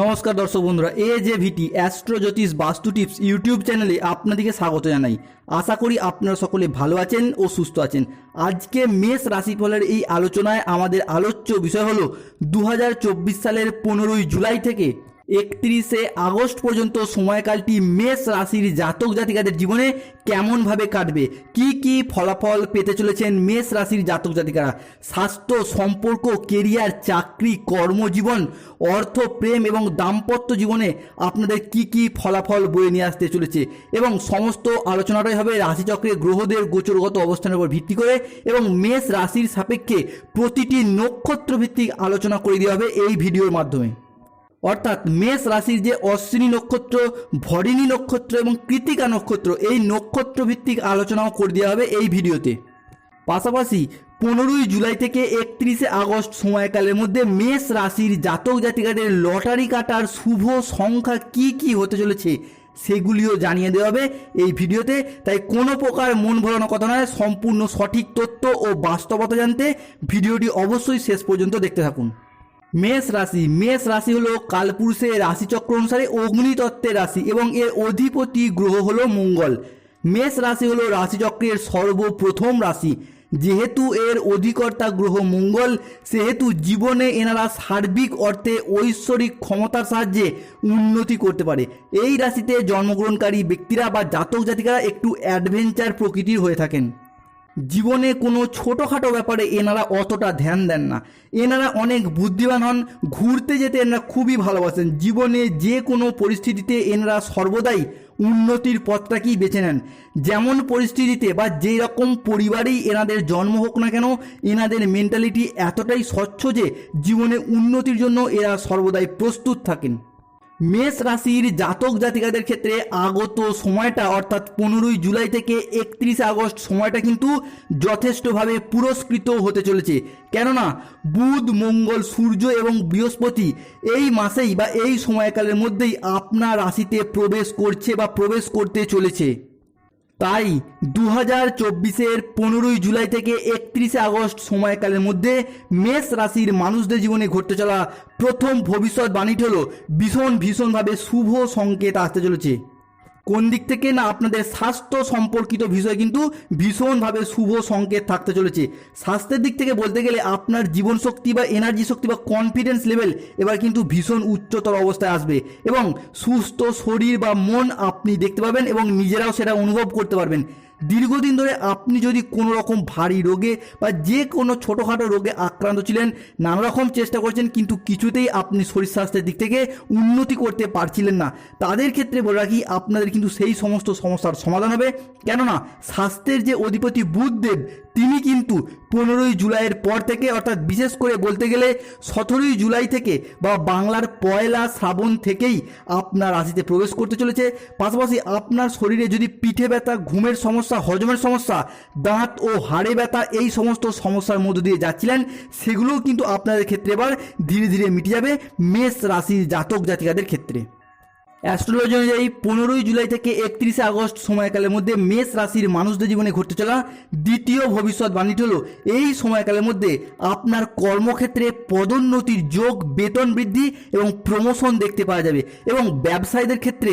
নমস্কার দর্শক বন্ধুরা, এ যে ভিটি অ্যাস্ট্রো জ্যোতিষ বাস্তু টিপস ইউটিউব চ্যানেলে আপনাদেরকে স্বাগত জানাই। আশা করি আপনারা সকলে ভালো আছেন ও সুস্থ আছেন। আজকে মেষ রাশিফলের এই আলোচনায় আমাদের আলোচ্য বিষয় হলো দু হাজার চব্বিশ সালের পনেরোই জুলাই থেকে একত্রিশে আগস্ট পর্যন্ত সময়কালটি মেষ রাশির জাতক জাতিকাদের জীবনে কেমনভাবে কাটবে? কি কি ফলাফল পেতে চলেছেন মেষ রাশির জাতক জাতিকারা? স্বাস্থ্য সম্পর্ক, কেরিয়ার, চাকরি, কর্মজীবন অর্থ প্রেম এবং দাম্পত্য জীবনে আপনাদের কি কি ফলাফল বয়ে নিয়ে আসতে চলেছে? এবং সমস্ত আলোচনাটাই হবে রাশিচক্রে গ্রহদের গোচরগত অবস্থানের উপর ভিত্তি করে এবং মেষ রাশির সাপেক্ষে প্রতিটি নক্ষত্র ভিত্তিক আলোচনা করে দেওয়া হবে এই ভিডিওর মাধ্যমে। অর্থাৎ মেষ রাশির যে অশ্বিনী নক্ষত্র, ভরিণী নক্ষত্র এবং কৃতিকা নক্ষত্র, এই নক্ষত্র ভিত্তিক আলোচনাও করে দেওয়া হবে এই ভিডিওতে। পাশাপাশি পনেরোই জুলাই থেকে একত্রিশে আগস্ট সময়কালের মধ্যে মেষ রাশির জাতক জাতিকাদের লটারি কাটার শুভ সংখ্যা কি কি হতে চলেছে সেগুলিও জানিয়ে দেওয়া হবে এই ভিডিওতে। তাই কোনো প্রকার মন ভরানো কথা নয়, সম্পূর্ণ সঠিক তথ্য ও বাস্তবতা জানতে ভিডিওটি অবশ্যই শেষ পর্যন্ত দেখতে থাকুন। মেষ রাশি। মেষ রাশি হলো কালপুরুষের রাশিচক্র অনুসারে অগ্নিতত্ত্বের রাশি এবং এর অধিপতি গ্রহ হলো মঙ্গল। মেষ রাশি হলো রাশিচক্রের সর্বপ্রথম রাশি। যেহেতু এর অধিকর্তা গ্রহ মঙ্গল, সেহেতু জীবনে এনারা সার্বিক অর্থে ঐশ্বরিক ক্ষমতার সাহায্যে উন্নতি করতে পারে। এই রাশিতে জন্মগ্রহণকারী ব্যক্তিরা বা জাতক জাতিকারা একটু অ্যাডভেঞ্চার প্রকৃতির হয়ে থাকেন। জীবনে কোনো ছোটোখাটো ব্যাপারে এনারা অতটা ধ্যান দেন না। এনারা অনেক বুদ্ধিমান হন, ঘুরতে যেতে এনারা খুবই ভালোবাসেন। জীবনে যে কোনো পরিস্থিতিতে এনারা সর্বদাই উন্নতির পথটাকেই বেছে নেন। যেমন পরিস্থিতিতে বা যেই রকম পরিবারেই এনাদের জন্ম হোক না কেন, এনাদের মেন্টালিটি এতটাই স্বচ্ছ যে জীবনে উন্নতির জন্য এরা সর্বদাই প্রস্তুত থাকেন। মেষ রাশির জাতক জাতিকাদের ক্ষেত্রে আগত সময়টা, অর্থাৎ পনেরোই জুলাই থেকে একত্রিশে আগস্ট সময়টা কিন্তু যথেষ্টভাবে পুরস্কৃত হতে চলেছে। কেননা, বুধ, মঙ্গল, সূর্য এবং বৃহস্পতি এই মাসেই বা এই সময়কালের মধ্যেই আপনার রাশিতে প্রবেশ করছে বা প্রবেশ করতে চলেছে। তাই দু হাজার চব্বিশের পনেরোই জুলাই থেকে একত্রিশে আগস্ট সময়কালের মধ্যে মেষ রাশির মানুষদের জীবনে ঘটতে চলা প্রথম ভবিষ্যৎ বাণীটি হলো ভীষণ ভীষণভাবে শুভ সংকেত আসতে চলেছে। কোন দিক থেকে না আপনাদের স্বাস্থ্য সম্পর্কিত বিষয় কিন্তু ভীষণভাবে শুভ সংকেত থাকতে চলেছে। স্বাস্থ্যের দিক থেকে বলতে গেলে আপনার জীবন শক্তি বা এনার্জি শক্তি বা কনফিডেন্স লেভেল এবার কিন্তু ভীষণ উচ্চতর অবস্থায় আসবে এবং সুস্থ শরীর বা মন আপনি দেখতে পাবেন এবং নিজেরাও সেটা অনুভব করতে পারবেন। দীর্ঘদিন ধরে আপনি যদি কোনো রকম ভারী রোগে বা যে কোনো ছোটোখাটো রোগে আক্রান্ত ছিলেন, নানা রকম চেষ্টা করছেন, কিন্তু কিছুতেই আপনি শরীর স্বাস্থ্যের দিক থেকে উন্নতি করতে পারছিলেন না। তাদের ক্ষেত্রে বলে রাখি, আপনাদের কিন্তু সেই সমস্ত সমস্যার সমাধান হবে। কেননা, স্বাস্থ্যের যে অধিপতি বুধদেব তিনি কিন্তু পনেরোই জুলাইয়ের পর থেকে, অর্থাৎ বিশেষ করে বলতে গেলে সতেরোই জুলাই থেকে বা বাংলার পয়লা শ্রাবণ থেকেই আপনার রাশিতে প্রবেশ করতে চলেছে। পাশাপাশি আপনার শরীরে যদি পিঠে ব্যথা, ঘুমের সমস্যা, হজমের সমস্যা, দাঁত ও হাড়ে ব্যথা এই সমস্ত সমস্যার মধ্য দিয়ে যাচ্ছিলেন, সেগুলোও কিন্তু আপনাদের ক্ষেত্রে এবার ধীরে ধীরে মিটে যাবে মেষ রাশির জাতক জাতিকাদের ক্ষেত্রে। অ্যাস্ট্রোলজি অনুযায়ী পনেরোই জুলাই থেকে একত্রিশে আগস্ট সময়কালের মধ্যে মেষ রাশির মানুষদের জীবনে ঘটতে চলা দ্বিতীয় ভবিষ্যৎবাণীটি হলো, এই সময়কালের মধ্যে আপনার কর্মক্ষেত্রে পদোন্নতির যোগ, বেতন বৃদ্ধি এবং প্রমোশন দেখতে পাওয়া যাবে। এবং ব্যবসায়ীদের ক্ষেত্রে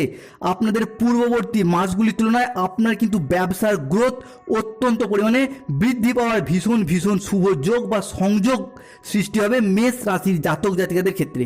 আপনাদের পূর্ববর্তী মাসগুলির তুলনায় আপনার কিন্তু ব্যবসার গ্রোথ অত্যন্ত পরিমাণে বৃদ্ধি পাওয়ার ভীষণ ভীষণ শুভ যোগ বা সংযোগ সৃষ্টি হবে মেষ রাশির জাতক জাতিকাদের ক্ষেত্রে।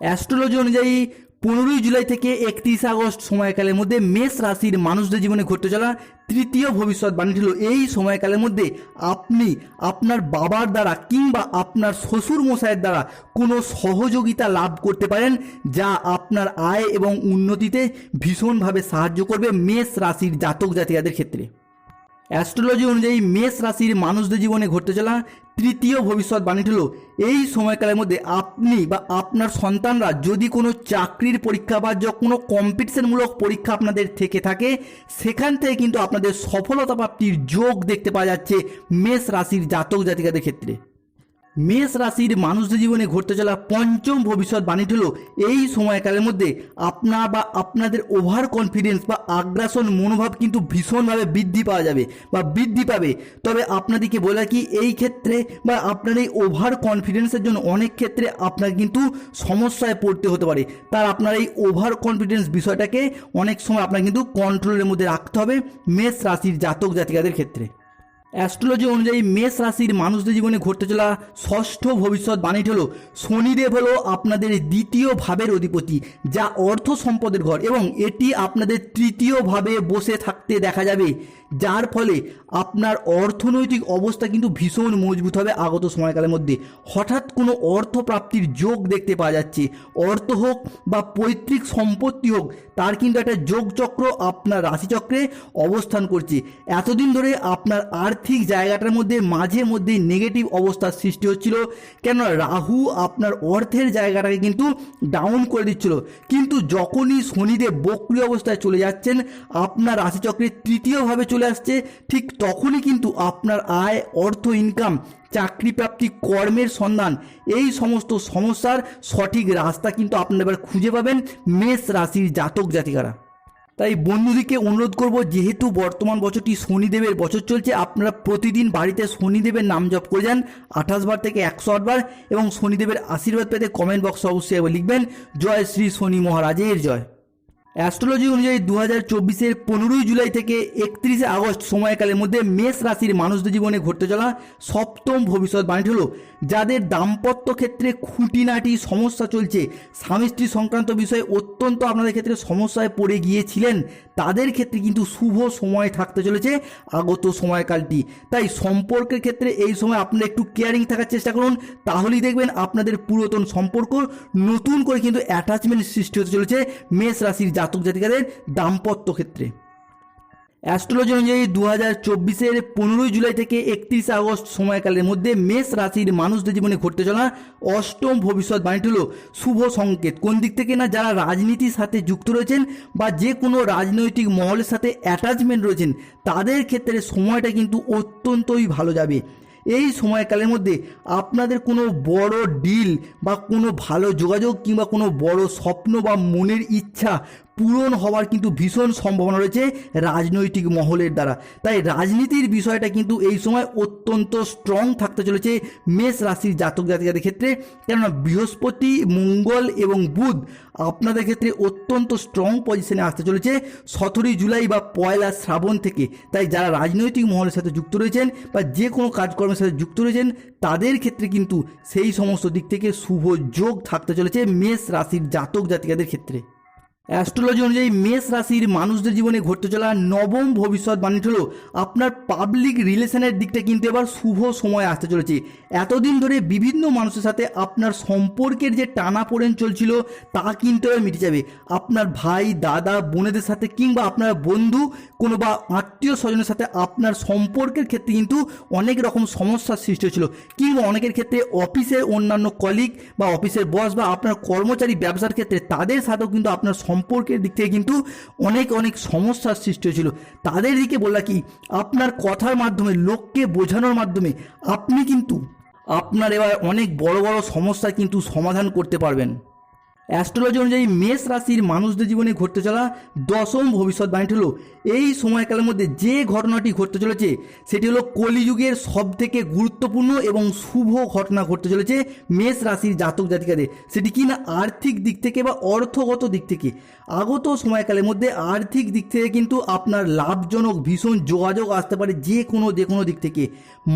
অ্যাস্ট্রোলজি অনুযায়ী পনেরোই জুলাই থেকে একত্রিশে আগস্ট সময়কালের মধ্যে মেষ রাশির মানুষদের জীবনে ঘটতে চলা তৃতীয় ভবিষ্যৎবাণী হলো এই সময়কালের মধ্যে আপনি আপনার বাবার দ্বারা কিংবা আপনার শ্বশুর মশাইয়ের দ্বারা কোনো সহযোগিতা লাভ করতে পারেন, যা আপনার আয় এবং উন্নতিতে ভীষণভাবে সাহায্য করবে মেষ রাশির জাতক জাতিকাদের ক্ষেত্রে। অ্যাস্ট্রোলজি অনুযায়ী মেষ রাশির মানুষদের জীবনে ঘটতে চলা তৃতীয় ভবিষ্যৎ বাণী হলো এই সময়কালের মধ্যে আপনি বা আপনার সন্তানরা যদি কোনো চাকরির পরীক্ষা বা কোনো কম্পিটিশনমূলক পরীক্ষা আপনাদের থেকে থাকে, সেখান থেকে কিন্তু আপনাদের সফলতা প্রাপ্তির যোগ দেখতে পাওয়া যাচ্ছে মেষ রাশির জাতক জাতিকাদের ক্ষেত্রে। মেষ রাশির মানুষদের জীবনে ঘটতে চলা পঞ্চম ভবিষ্যৎ বাণীটি হলো এই সময়কালের মধ্যে আপনার বা আপনাদের ওভার কনফিডেন্স বা আগ্রাসন মনোভাব কিন্তু ভীষণভাবে বৃদ্ধি পাওয়া যাবে বা বৃদ্ধি পাবে। তবে আপনাদেরকে বলে কি এই ক্ষেত্রে বা আপনার এই ওভার কনফিডেন্সের জন্য অনেক ক্ষেত্রে আপনার কিন্তু সমস্যায় পড়তে হতে পারে। তার আপনার এই ওভার কনফিডেন্স বিষয়টাকে অনেক সময় আপনার কিন্তু কন্ট্রোলের মধ্যে রাখতে হবে মেষ রাশির জাতক জাতিকাদের ক্ষেত্রে। অ্যাস্ট্রোলজি অনুযায়ী মেষ রাশির মানুষদের জীবনে ঘটতে চলা ষষ্ঠ ভবিষ্যৎ বাণীটি হল, শনিদেব হলো আপনাদের দ্বিতীয় ভাবের অধিপতি, যা অর্থ সম্পদের ঘর এবং এটি আপনাদের তৃতীয় ভাবে বসে থাকতে দেখা যাবে। যার ফলে আপনার অর্থনৈতিক অবস্থা কিন্তু ভীষণ মজবুত হবে আগত সময়কালের মধ্যে। হঠাৎ কোনো অর্থ প্রাপ্তির যোগ দেখতে পাওয়া যাচ্ছে। অর্থ হোক বা পৈতৃক সম্পত্তি হোক, তার কিন্তু একটা যোগচক্র আপনার রাশিচক্রে অবস্থান করছে। এতদিন ধরে আপনার আর্থিক জায়গাটার মধ্যে মাঝে মধ্যে নেগেটিভ অবস্থার সৃষ্টি হচ্ছিল। কেন রাহু আপনার অর্থের জায়গাটাকে কিন্তু ডাউন করে দিচ্ছিল। কিন্তু যখনই শনিদেব বক্রি অবস্থায় চলে যাচ্ছেন, আপনার রাশিচক্রে তৃতীয়ভাবে চলে আসছে, ঠিক তখনই কিন্তু আপনার আয়, অর্থ ইনকাম চাকরি প্রাপ্তি কর্মের সন্ধান, এই সমস্ত সমস্যার সঠিক রাস্তা কিন্তু আপনারা এবার খুঁজে পাবেন মেষ রাশির জাতক জাতিকারা। তাই বন্ধুদিকে অনুরোধ করব, যেহেতু বর্তমান বছরটি শনিদেবের বছর চলছে, আপনারা প্রতিদিন বাড়িতে শনিদেবের নাম জপ করে যান, আঠাশ বার থেকে একশো বার, এবং শনিদেবের আশীর্বাদ পেতে কমেন্ট বক্সে অবশ্যই লিখবেন, জয় শ্রী শনি মহারাজের জয়। অ্যাস্ট্রোলজি অনুযায়ী দু হাজার চব্বিশের পনেরোই জুলাই থেকে একত্রিশে আগস্ট সময়কালের মধ্যে মেষ রাশির মানুষদের জীবনে ঘটতে চলা সপ্তম ভবিষ্যৎ বাণীটি হলো যাদের দাম্পত্য ক্ষেত্রে খুঁটিনাটি সমস্যা চলছে, স্বামী স্ত্রী সংক্রান্ত বিষয়ে অত্যন্ত আপনাদের ক্ষেত্রে সমস্যায় পড়ে গিয়েছিলেন, তাদের ক্ষেত্রে কিন্তু শুভ সময় থাকতে চলেছে আগত সময়কালটি। তাই সম্পর্কের ক্ষেত্রে এই সময় আপনারা একটু কেয়ারিং থাকার চেষ্টা করুন, তাহলেই দেখবেন আপনাদের পুরাতন সম্পর্ক নতুন করে কিন্তু অ্যাটাচমেন্ট সৃষ্টি হতে চলেছে মেষ রাশির জাতক জাতিকাদের দাম্পত্য ক্ষেত্রে। অ্যাস্ট্রোলজি অনুযায়ী দু হাজার চব্বিশের পনেরোই জুলাই থেকে একত্রিশে আগস্ট সময়কালের মধ্যে মেষ রাশির মানুষদের জীবনে ঘটতে চলা অষ্টম ভবিষ্যৎ বাণীটি হলো শুভ সংকেত। কোন দিক থেকে না যারা রাজনীতির সাথে যুক্ত রয়েছেন বা যে কোনো রাজনৈতিক মহলের সাথে অ্যাটাচমেন্ট রয়েছেন, তাদের ক্ষেত্রে সময়টা কিন্তু অত্যন্তই ভালো যাবে। এই সময়কালের মধ্যে আপনাদের কোনো বড় ডিল বা কোনো ভালো যোগাযোগ কিংবা কোনো বড় স্বপ্ন বা মনের ইচ্ছা পূরণ হওয়ার কিন্তু ভীষণ সম্ভাবনা রয়েছে রাজনৈতিক মহলের দ্বারা। তাই রাজনীতির বিষয়টা কিন্তু এই সময় অত্যন্ত স্ট্রং থাকতে চলেছে মেষ রাশির জাতক জাতিকাদের ক্ষেত্রে। কেননা বৃহস্পতি, মঙ্গল এবং বুধ আপনাদের ক্ষেত্রে অত্যন্ত স্ট্রং পজিশনে আসতে চলেছে সতেরোই জুলাই বা পয়লা শ্রাবণ থেকে। তাই যারা রাজনৈতিক মহলের সাথে যুক্ত রয়েছেন বা যে কোনো কাজকর্মের সাথে যুক্ত রয়েছেন, তাদের ক্ষেত্রে কিন্তু সেই সমস্ত দিক থেকে শুভ যোগ থাকতে চলেছে মেষ রাশির জাতক জাতিকাদের ক্ষেত্রে। অ্যাস্ট্রোলজি অনুযায়ী মেষ রাশির মানুষদের জীবনে ঘটতে চলা নবম ভবিষ্যৎ ভবিষ্যৎবাণী হলো, আপনার পাবলিক রিলেশনের দিকটা কিন্তু এবার শুভ সময় আসতে চলেছে। এতদিন ধরে বিভিন্ন মানুষের সাথে আপনার সম্পর্কের যে টানা পোড়েন চলছিল, তা কিন্তু এবার মিটে যাবে। আপনার ভাই, দাদা, বোনেদের সাথে কিংবা আপনার বন্ধু কোনো বা আত্মীয় স্বজনের সাথে আপনার সম্পর্কের ক্ষেত্রে কিন্তু অনেক রকম সমস্যার সৃষ্টি হয়েছিল। কিংবা অনেকের ক্ষেত্রে অফিসের অন্যান্য কলিগ বা অফিসের বস বা আপনার কর্মচারী ব্যবসার ক্ষেত্রে তাদের সাথেও কিন্তু আপনার সম্পর্কের দিক থেকে কিন্তু অনেক অনেক সমস্যার সৃষ্টি হয়েছিল। তাদের দিকে বললা কি, আপনার কথার মাধ্যমে, লোককে বোঝানোর মাধ্যমে আপনি কিন্তু আপনার এবার অনেক বড় বড় সমস্যা কিন্তু সমাধান করতে পারবেন। অ্যাস্ট্রোলজি অনুযায়ী মেষ রাশির মানুষদের জীবনে ঘটতে চলা দশম ভবিষ্যৎবাণীটি হলো। এই সময়কালের মধ্যে যে ঘটনাটি ঘটতে চলেছে, সেটি হলো কলিযুগের সব থেকে গুরুত্বপূর্ণ এবং শুভ ঘটনা ঘটতে চলেছে মেষ রাশির জাতক জাতিকাদের। সেটি কি না আর্থিক দিক থেকে বা অর্থগত দিক থেকে? আগত সময়কালের মধ্যে আর্থিক দিক থেকে কিন্তু আপনার লাভজনক ভীষণ যোগাযোগ আসতে পারে যে কোনো যে কোনো দিক থেকে।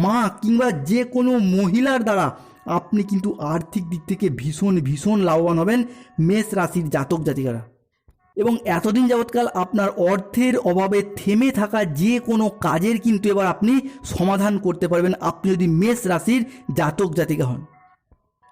মা কিংবা যে কোনো মহিলার দ্বারা আপনি কিন্তু আর্থিক দিক থেকে ভীষণ ভীষণ লাভবান হবেন মেষ রাশির জাতক জাতিকারা। এবং এতদিন যাবৎকাল আপনার অর্থের অভাবে থেমে থাকা যে কোনো কাজের কিন্তু এবার আপনি সমাধান করতে পারবেন। আপনি যদি মেষ রাশির জাতক জাতিকা হন।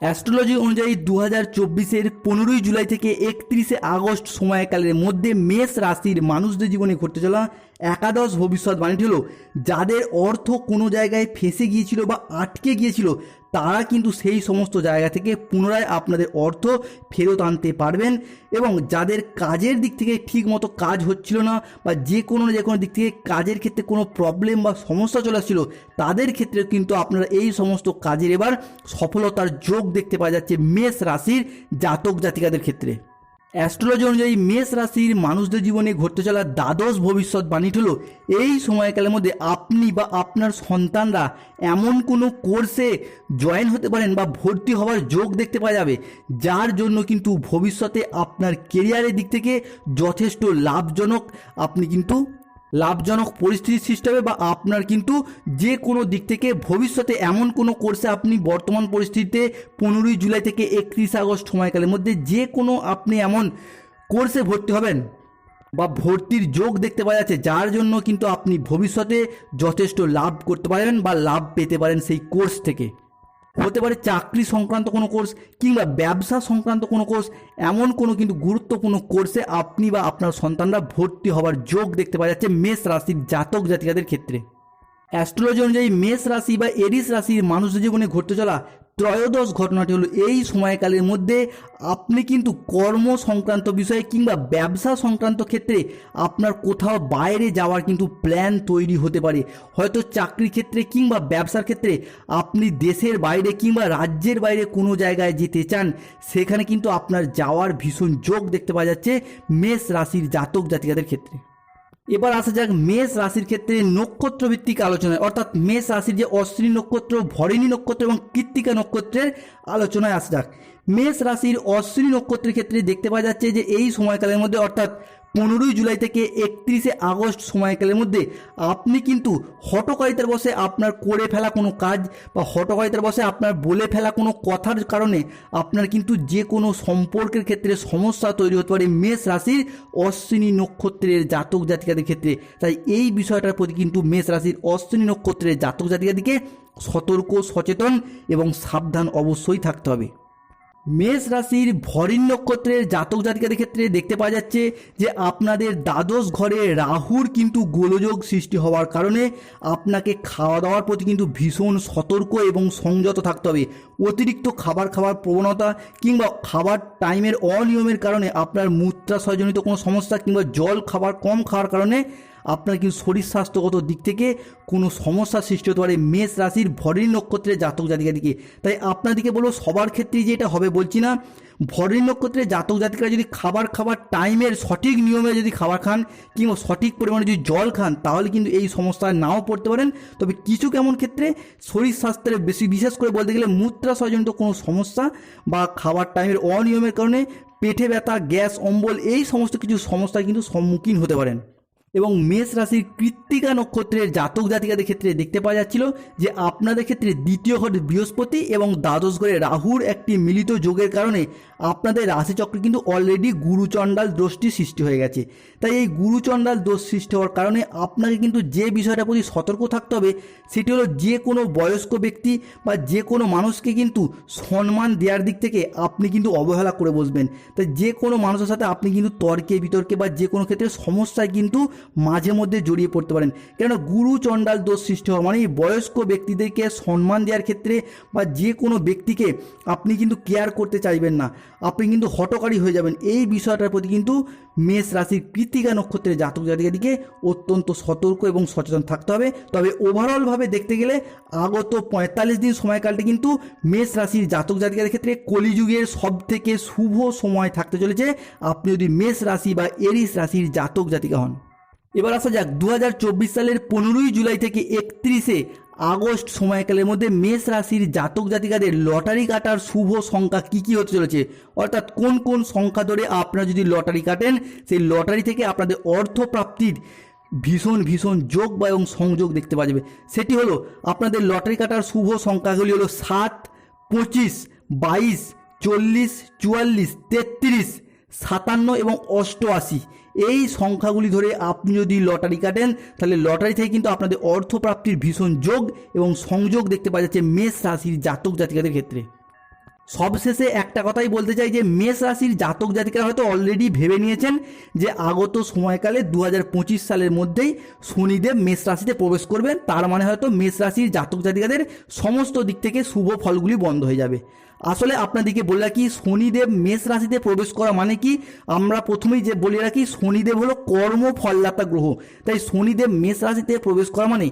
অ্যাস্ট্রোলজি অনুযায়ী দু হাজার চব্বিশের পনেরোই জুলাই থেকে একত্রিশে আগস্ট সময়কালের মধ্যে মেষ রাশির মানুষদের জীবনে ঘটতে চলা একাদশ ভবিষ্যৎবাণীটি হলো, যাদের অর্থ কোনো জায়গায় ফেসে গিয়েছিল বা আটকে গিয়েছিল তারা কিন্তু সেই সমস্ত জায়গা থেকে পুনরায় আপনাদের অর্থ ফেরত আনতে পারবেন এবং যাদের কাজের দিক থেকে ঠিক মতো কাজ হচ্ছিল না বা যে কোনো যে কোনো দিক থেকে কাজের ক্ষেত্রে কোনো প্রবলেম বা সমস্যা চলে আসছিল, তাদের ক্ষেত্রে কিন্তু আপনারা এই সমস্ত কাজের এবার সফলতার যোগ দেখতে পাওয়া যাচ্ছে মেষ রাশির জাতক জাতিকাদের ক্ষেত্রে। অ্যাস্ট্রোলজি অনুযায়ী মেষ রাশির মানুষদের জীবনে ঘটতে চলা দ্বাদশ ভবিষ্যৎবাণীটি হলো, এই সময়কালের মধ্যে আপনি বা আপনার সন্তানরা এমন কোনো কোর্সে জয়েন হতে পারেন বা ভর্তি হওয়ার যোগ দেখতে পাওয়া যাবে, যার জন্য কিন্তু ভবিষ্যতে আপনার কেরিয়ারের দিক থেকে যথেষ্ট লাভজনক। আপনি কিন্তু লাভজনক পরিস্থিতি সৃষ্টি হবে বা আপনার কিন্তু যে কোনো দিক থেকে ভবিষ্যতে এমন কোনো কোর্সে আপনি বর্তমান পরিস্থিতিতে পনেরোই জুলাই থেকে একত্রিশ আগস্ট সময়কালের মধ্যে যে কোনো আপনি এমন কোর্সে ভর্তি হবেন বা ভর্তির যোগ দেখতে পাওয়া যাচ্ছে, যার জন্য কিন্তু আপনি ভবিষ্যতে যথেষ্ট লাভ করতে পারেন বা লাভ পেতে পারেন সেই কোর্স থেকে। হতে পারে চাকরি সংক্রান্ত কোনো কোর্স কিংবা ব্যবসা সংক্রান্ত কোনো কোর্স এমন কোনো কিন্তু গুরুত্বপূর্ণ কোর্সে আপনি বা আপনার সন্তানরা ভর্তি হওয়ার যোগ দেখতে পাওয়া যাচ্ছে মেষ রাশির জাতক জাতিকাদের ক্ষেত্রে। অ্যাস্ট্রোলজি অনুযায়ী মেষ রাশি বা এরিস রাশির মানুষের জীবনে ঘটতে চলা ত্রয়োদশ ঘটনাটি হলো এই সময়কালের মধ্যে আপনি কিন্তু কর্ম সংক্রান্ত বিষয়ে কিংবা ব্যবসা সংক্রান্ত ক্ষেত্রে আপনার কোথাও বাইরে যাওয়ার কিন্তু প্ল্যান তৈরি হতে পারে। হয়তো চাকরি ক্ষেত্রে কিংবা ব্যবসার ক্ষেত্রে আপনি দেশের বাইরে কিংবা রাজ্যের বাইরে কোনো জায়গায় যেতে চান, সেখানে কিন্তু আপনার যাওয়ার ভীষণ যোগ দেখতে পাওয়া যাচ্ছে মেষ রাশির জাতক জাতিকাদের ক্ষেত্রে। এবার আসা যাক মেষ রাশির ক্ষেত্রে নক্ষত্র ভিত্তিক আলোচনায়। অর্থাৎ মেষ রাশির যে অশ্বিনী নক্ষত্র, ভরিণী নক্ষত্র এবং কৃত্তিকা নক্ষত্রের আলোচনায় আসা যাক। মেষ রাশির অশ্বিনী নক্ষত্রের ক্ষেত্রে দেখতে পাওয়া যাচ্ছে যে এই সময়কালের মধ্যে অর্থাৎ পনেরোই জুলাই থেকে একত্রিশে আগস্ট সময়কালের মধ্যে আপনি কিন্তু হটকারিতার বসে আপনার করে ফেলা কোনো কাজ বা হটকারিতার বসে আপনার বলে ফেলা কোনো কথার কারণে আপনার কিন্তু যে কোনো সম্পর্কের ক্ষেত্রে সমস্যা তৈরি হতে পারে মেষ রাশির অশ্বিনী নক্ষত্রের জাতক জাতিকাদের ক্ষেত্রে। তাই এই বিষয়টার প্রতি কিন্তু মেষ রাশির অশ্বিনী নক্ষত্রের জাতক জাতিকাদিকে সতর্ক, সচেতন এবং সাবধান অবশ্যই থাকতে হবে। মেষ রাশির ভরিণ নক্ষত্রের জাতক জাতিকাদের ক্ষেত্রে দেখতে পাওয়া যাচ্ছে যে আপনাদের দ্বাদশ ঘরে রাহুর কিন্তু গোলযোগ সৃষ্টি হওয়ার কারণে আপনাকে খাওয়া দাওয়ার প্রতি কিন্তু ভীষণ সতর্ক এবং সংযত থাকতে হবে। অতিরিক্ত খাবার খাওয়ার প্রবণতা কিংবা খাবার টাইমের অনিয়মের কারণে আপনার মূত্রাশয়জনিত কোনো সমস্যা কিংবা জল খাবার কম খাওয়ার কারণে আপনার কিন্তু শরীর স্বাস্থ্যগত দিক থেকে কোনো সমস্যা সৃষ্টি হতে পারে? মেষ রাশির ভরিণ নক্ষত্রের জাতক জাতিকাদিকে। তাই আপনাদেরকে বলব, সবার ক্ষেত্রেই যে এটা হবে, বলছি না, ভরিণ নক্ষত্রের জাতক জাতিকারা যদি খাবার খাবার টাইমের সঠিক নিয়মে যদি খাবার খান কিংবা সঠিক পরিমাণে যদি জল খান, তাহলে কিন্তু এই সমস্যায় নাও পড়তে পারেন। তবে কিছু কেমন ক্ষেত্রে শরীর স্বাস্থ্যের বেশি, বিশেষ করে বলতে গেলে মূত্রাশয়জনিত কোনো সমস্যা বা খাবার টাইমের অনিয়মের কারণে পেটে ব্যথা, গ্যাস, অম্বল এই সমস্ত কিছু সমস্যায় কিন্তু সম্মুখীন হতে পারেন। এবং মেষ রাশির কৃত্তিকা নক্ষত্রের জাতক জাতিকাদের ক্ষেত্রে দেখতে পাওয়া যাচ্ছিল যে আপনাদের ক্ষেত্রে দ্বিতীয় ঘরে বৃহস্পতি এবং দ্বাদশ ঘরে রাহুর একটি মিলিত যোগের কারণে আপনাদের রাশিচক্রে কিন্তু অলরেডি গুরুচণ্ডাল দোষটি সৃষ্টি হয়ে গেছে। তাই এই গুরুচণ্ডাল দোষ সৃষ্টি হওয়ার কারণে আপনাকে কিন্তু যে বিষয়টার প্রতি সতর্ক থাকতে হবে, সেটি হলো যে কোনো বয়স্ক ব্যক্তি বা যে কোনো মানুষকে কিন্তু সম্মান দেওয়ার দিক থেকে আপনি কিন্তু অবহেলা করে বসবেন। তাই যে কোনো মানুষের সাথে আপনি কিন্তু তর্কে বিতর্কে বা যে কোনো ক্ষেত্রে সমস্যায় কিন্তু মাঝে মধ্যে জড়িয়ে পড়তে পারেন। কেননা গুরু চণ্ডাল দোষ সৃষ্টি হওয়া মানে বয়স্ক ব্যক্তিদেরকে সম্মান দেওয়ার ক্ষেত্রে বা যে কোনো ব্যক্তিকে আপনি কিন্তু কেয়ার করতে চাইবেন না। আপনি কিন্তু হটকারী হয়ে যাবেন। এই বিষয়টার প্রতি কিন্তু মেষ রাশির কৃতিকা নক্ষত্রের জাতক জাতিকাদিকে অত্যন্ত সতর্ক এবং সচেতন থাকতে হবে। তবে ওভারঅলভাবে দেখতে গেলে আগত পঁয়তাল্লিশ দিন সময়কালটি কিন্তু মেষ রাশির জাতক জাতিকাদের ক্ষেত্রে কলিযুগের সব থেকে শুভ সময় থাকতে চলেছে। আপনি যদি মেষ রাশি বা এরিস রাশির জাতক জাতিকা হন। এবার আসা যাক দু হাজার চব্বিশ সালের পনেরোই জুলাই থেকে একত্রিশে আগস্ট সময়কালের মধ্যে মেষ রাশির জাতক জাতিকাদের লটারি কাটার শুভ সংখ্যা কী কী হতে চলেছে? অর্থাৎ কোন কোন সংখ্যা ধরে আপনারা যদি লটারি কাটেন, সেই লটারি থেকে আপনাদের অর্থ প্রাপ্তির ভীষণ ভীষণ যোগ বা এবং সংযোগ দেখতে পাওয়া যাবে। সেটি হলো, আপনাদের লটারি কাটার শুভ সংখ্যাগুলি হলো সাত, পঁচিশ, বাইশ, চল্লিশ, চুয়াল্লিশ, তেত্রিশ সাতান্ন এবং অষ্টআশি। এই সংখ্যাগুলি ধরে আপনি যদি লটারি কাটেন, তাহলে লটারি থেকে কিন্তু আপনাদের অর্থপ্রাপ্তির ভীষণ যোগ এবং সংযোগ দেখতে পাওয়া যাচ্ছে মেষ রাশির জাতক জাতিকাদের ক্ষেত্রে। সবশেষে একটা কথাই বলতে চাই যে, মেষ রাশির জাতক জাতিকারা হয়তো অলরেডি ভেবে নিয়েছেন যে, আগত সময়কালে দু হাজার পঁচিশ সালের মধ্যেই শনিদেব মেষ রাশিতে প্রবেশ করবেন। তার মানে হয়তো মেষ রাশির জাতক জাতিকাদের সমস্ত দিক থেকে শুভ ফলগুলি বন্ধ হয়ে যাবে। আসলে আপনাদেরকে বলে রাখি, শনিদেব মেষ রাশিতে প্রবেশ করা মানে কি? আমরা প্রথমেই যে বলে রাখি, শনিদেব হলো কর্ম ফলদাতা গ্রহ। তাই শনিদেব মেষ রাশিতে প্রবেশ করা মানে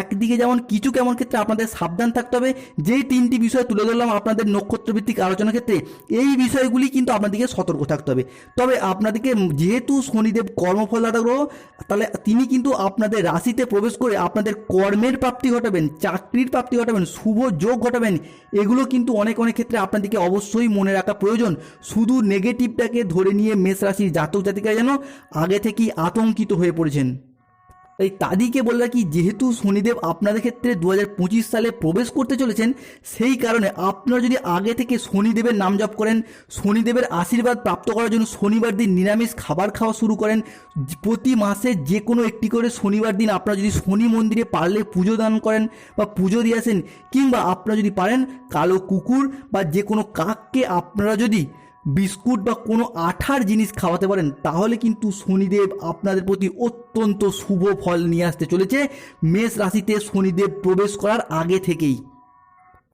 একদিকে যেমন কিছু কেমন ক্ষেত্রে আপনাদের সাবধান থাকতে হবে। যেই তিনটি বিষয় তুলে ধরলাম আপনাদের নক্ষত্রভিত্তিক আলোচনার ক্ষেত্রে, এই বিষয়গুলি কিন্তু আপনাদেরকে সতর্ক থাকতে হবে। তবে আপনাদেরকে যেহেতু শনিদেব কর্মফলদাতা গ্রহ, তাহলে তিনি কিন্তু আপনাদের রাশিতে প্রবেশ করে আপনাদের কর্মের প্রাপ্তি ঘটাবেন, চাকরির প্রাপ্তি ঘটাবেন, শুভ যোগ ঘটাবেন। এগুলো কিন্তু অনেক অনেক ক্ষেত্রে আপনাদেরকে অবশ্যই মনে রাখা প্রয়োজন। শুধু নেগেটিভটাকে ধরে নিয়ে মেষ রাশির জাতক জাতিকা যেন আগে থেকেই আতঙ্কিত হয়ে পড়েছেন। এই তাদিকে বলে রাখি, যেহেতু শনিদেব আপনাদের ক্ষেত্রে দু হাজার পঁচিশ সালে প্রবেশ করতে চলেছেন, সেই কারণে আপনারা যদি আগে থেকে শনিদেবের নাম জপ করেন, শনিদেবের আশীর্বাদ প্রাপ্ত করার জন্য শনিবার দিন নিরামিষ খাবার খাওয়া শুরু করেন, প্রতি মাসে যে কোনো একটি করে শনিবার দিন আপনারা যদি শনি মন্দিরে পারলে পুজো দান করেন বা পুজো দিয়ে আসেন, কিংবা আপনারা যদি পারেন কালো কুকুর বা যে কোনো কাককে আপনারা যদি বিস্কুট বা কোনো আঠার জিনিস খাওয়াতে পারেন, তাহলে কিন্তু শনিদেব আপনাদের প্রতি অত্যন্ত শুভ ফল নিয়ে আসতে চলেছে। মেষ রাশিতে শনিদেব প্রবেশ করার আগে থেকেই।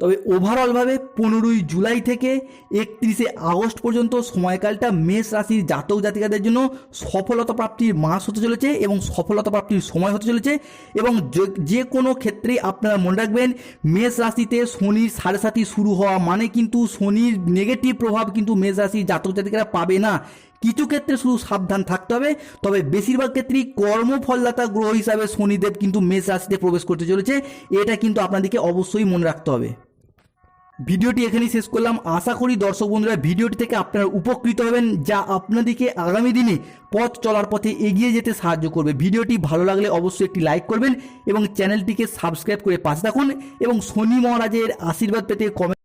তবে ওভারঅলভাবে পনেরোই জুলাই থেকে একত্রিশে আগস্ট পর্যন্ত সময়কালটা মেষ রাশির জাতক জাতিকাদের জন্য সফলতা প্রাপ্তির মাস হতে চলেছে এবং সফলতা প্রাপ্তির সময় হতে চলেছে এবং যে- কোনো ক্ষেত্রে আপনারা মনে রাখবেন মেষ রাশিতে শনির সাড়ে সাথী শুরু হওয়া মানে কিন্তু শনির নেগেটিভ প্রভাব কিন্তু মেষ রাশির জাতক জাতিকারা পাবে না। কিছু ক্ষেত্রে শুধু সাবধান থাকতে হবে, তবে বেশিরভাগ ক্ষেত্রেই কর্মফলদাতা গ্রহ হিসাবে শনিদেব কিন্তু মেষ রাশিতে প্রবেশ করতে চলেছে, এটা কিন্তু আপনাদেরকে অবশ্যই মনে রাখতে হবে। ভিডিওটি এখানেই শেষ করলাম। আশা করি দর্শক বন্ধুরা, ভিডিওটি থেকে আপনারা উপকৃত হবেন, যা আপনাদেরকে আগামী দিনে পথ চলার পথে এগিয়ে যেতে সাহায্য করবে। ভিডিওটি ভালো লাগলে অবশ্যই একটি লাইক করবেন এবং চ্যানেলটিকে সাবস্ক্রাইব করে পাশে থাকুন এবং শনি মহারাজের আশীর্বাদ পেতে কমেন্ট